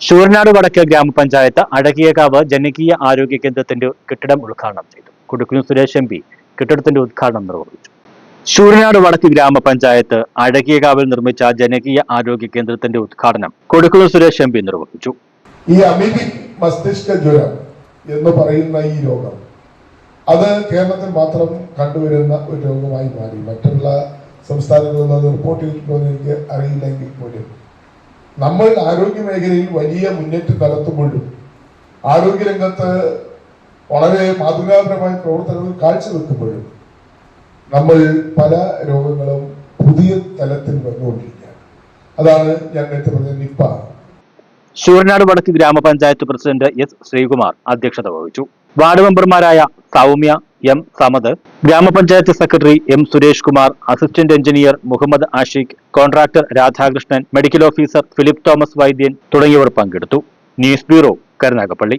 ശൂരനാട് വടക്ക് ഗ്രാമപഞ്ചായത്ത് അഴകിയകാവ് ജനകീയ ആരോഗ്യ കേന്ദ്രത്തിന്റെ കെട്ടിടം ഉദ്ഘാടനം ചെയ്തു. കുടുക്കുന്നു സുരേഷ് എം പി കെട്ടിടത്തിന്റെ ഉദ്ഘാടനം നിർവഹിച്ചു. ശൂർനാട് വടക്ക് ഗ്രാമപഞ്ചായത്ത് അഴകിയകാവിൽ നിർമ്മിച്ച ജനകീയ ആരോഗ്യ കേന്ദ്രത്തിന്റെ ഉദ്ഘാടനം കൊടുക്കുന്നു സുരേഷ് എം പി നിർവഹിച്ചു. ഈ അമിതി മസ്തിഷ്ക ജ്വരം എന്ന് പറയുന്ന ഈ രോഗം അത് കേരളത്തിൽ മാത്രം കണ്ടുവരുന്ന ഒരു രോഗമായി മാറി. മറ്റുള്ള സംസ്ഥാനങ്ങളിൽ നിന്ന് റിപ്പോർട്ട് ചെയ്തിട്ടുണ്ടോ എന്ന് എനിക്ക് അറിയില്ലെങ്കിൽ പോലും നമ്മൾ ആരോഗ്യ മേഖലയിൽ വലിയ മുന്നേറ്റം നടത്തുമ്പോഴും ആരോഗ്യരംഗത്ത് വളരെ മാതൃകാപരമായ പ്രവർത്തനങ്ങൾ കാഴ്ചവെക്കുമ്പോഴും നമ്മൾ പല രോഗങ്ങളും പുതിയ തലത്തിൽ വന്നുകൊണ്ടിരിക്കുകയാണ്. അതാണ് ഞാൻ നേരത്തെ പറഞ്ഞ നിപ്പ. ശൂരനാട് വടക്ക് ഗ്രാമപഞ്ചായത്ത് പ്രസിഡന്റ് എസ് ശ്രീകുമാർ അധ്യക്ഷത വഹിച്ചു. വാർഡ് മെമ്പർമാരായ സൗമ്യ എം സമദ് ഗ്രാമപഞ്ചായത്ത് secretary M Suresh Kumar assistant engineer Muhammad Ashiq contractor Radhakrishnan medical officer Philip Thomas വൈദ്യൻ തുടങ്ങിയവർ പങ്കെടുത്തു. News bureau Karunagappally.